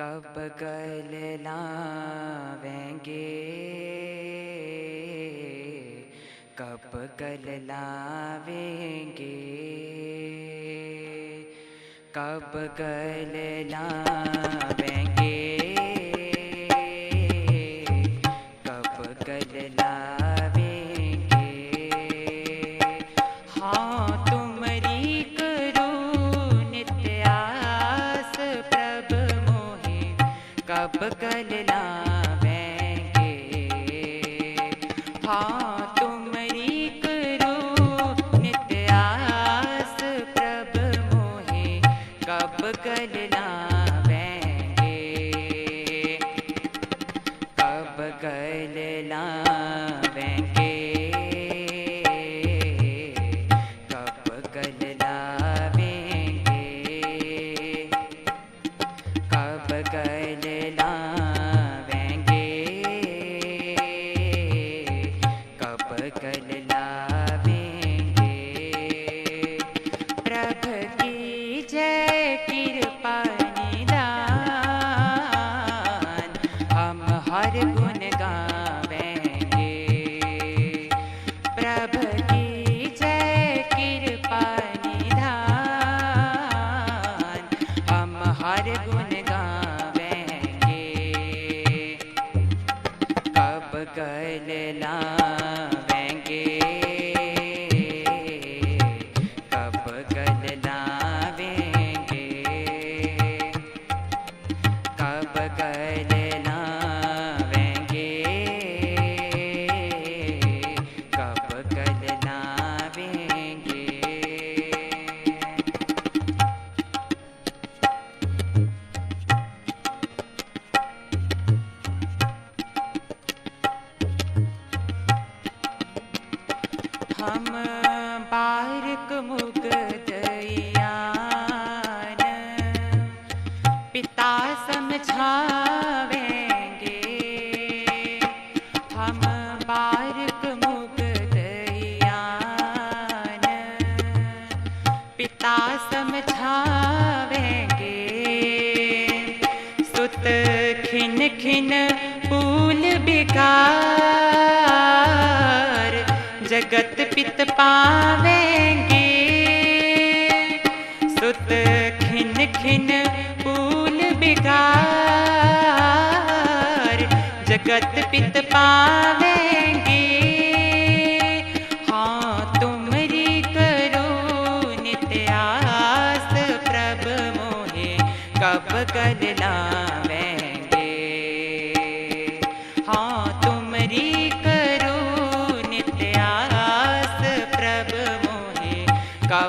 कब गल लावेंगे? कब गल लावेंगे? कब गल ला खिन खिन फूल बिकार जगत पित पावेंगे। सुत खिन खिन फूल बिकार जगत पित पावे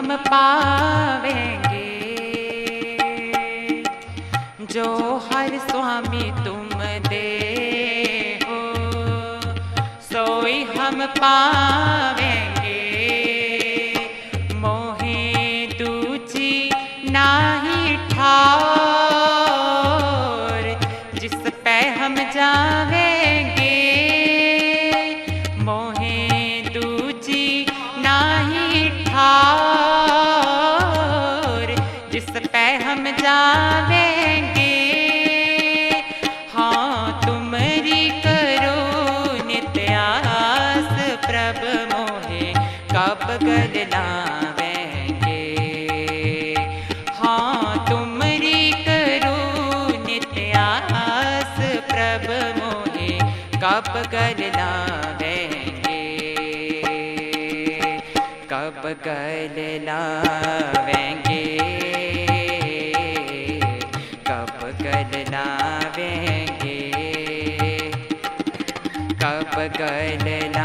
हम पावेंगे। जो हर स्वामी तुम दे हो सोई हम पावेंगे। मोहे दूची ना पकड़ लावेंगे। हाँ तुमरी करो नित्य आस प्रभ मोहे कब कर लावेंगे। कब कर लावेंगे। कब कर लावेंगे। कब कर लावेंगे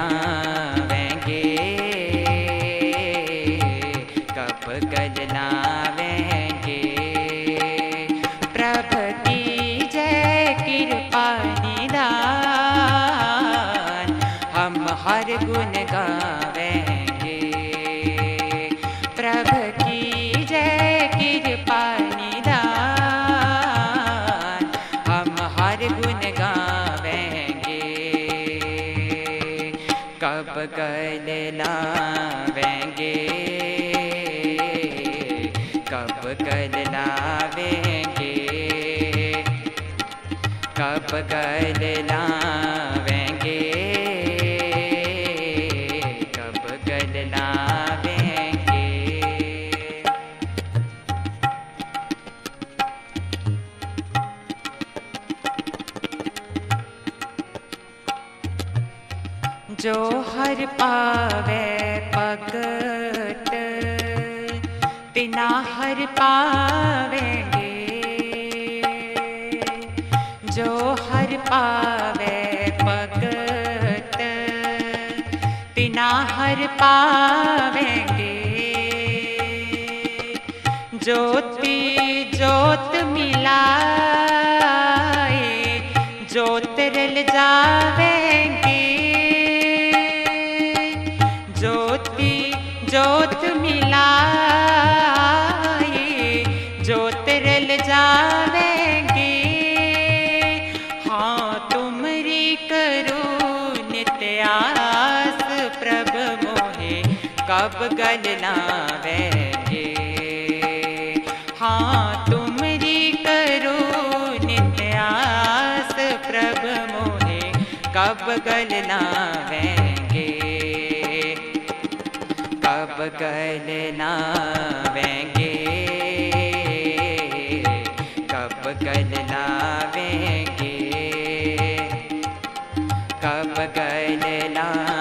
गुण गावेंगे। प्रभ की जय कृपा निदान हम हर गुण गावेंगे। कब गल लावेंगे? कब गल लावेंगे? कब गल लावेंगे जो हर पावे पगट तिना हर पावेंगे। जो हर पावे पगट तिना हर पावेंगे। ज्योति, ज्योत मिलाए ज्योति, ज्योत मिलाए, ज्योत रल जावेंगे। हाँ तुमरी करो नित्य आस, प्रभ मोहे, कब गल लावेंगे हाँ तुमरी करो नित्य आस, प्रभ मोहे, कब गल કામ ગયેલા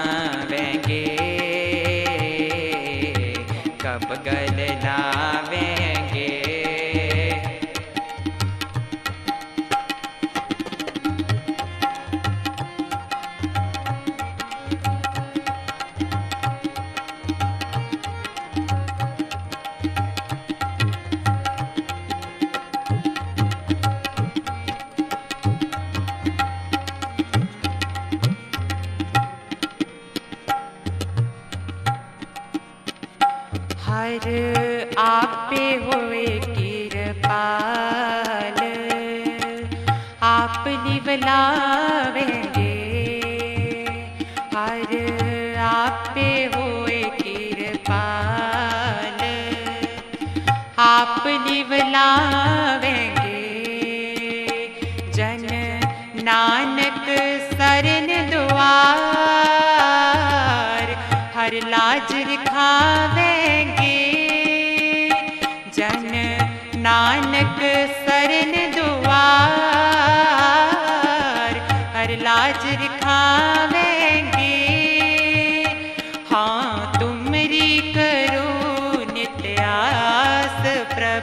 आप लिवलावेंगे हर आपे होए कृपाल आप जन नानक सरन दुआर हर लाज रिखावेंगे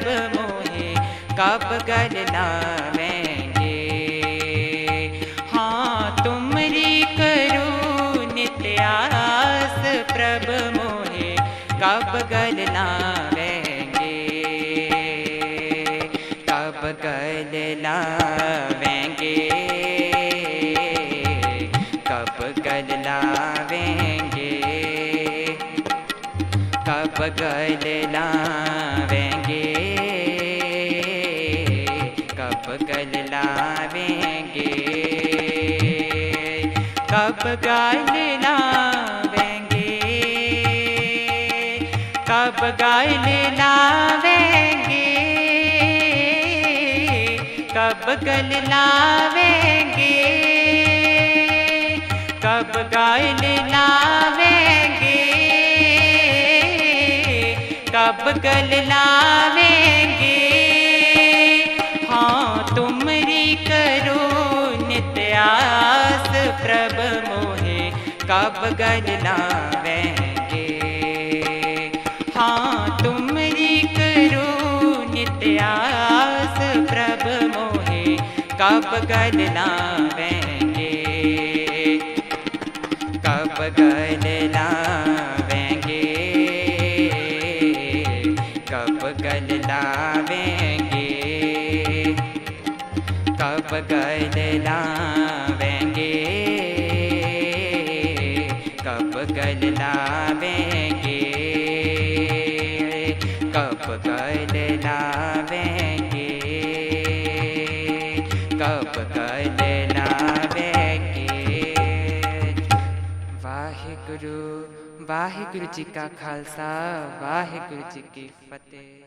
प्रभ मोहे कब गल लावेंगे हाँ तुमरी करो नित्यास प्रभ मोहे कब गल लावेंगे कब गल लावेंगे कब गल लावेंगे कब गल लावेंगे गल लावेंगे कब गल लावेंगे कब गल लावेंगे। कब गल लावेंगे कब गल लावेंगे। हाँ तुमरी करो नित्यास प्रभ। गल लावेंगे। हाँ तुमरी करो नित्यास प्रभ मोहे, कब गल लावेंगे। कब गल लावेंगे। कब गल लावेंगे। कब गल लावेंगे। कल लावेंगे। कब कल लावेंगे। वाहे गुरु वाहे गुरु जी का खालसा, वाहेगुरु जी की फतेह।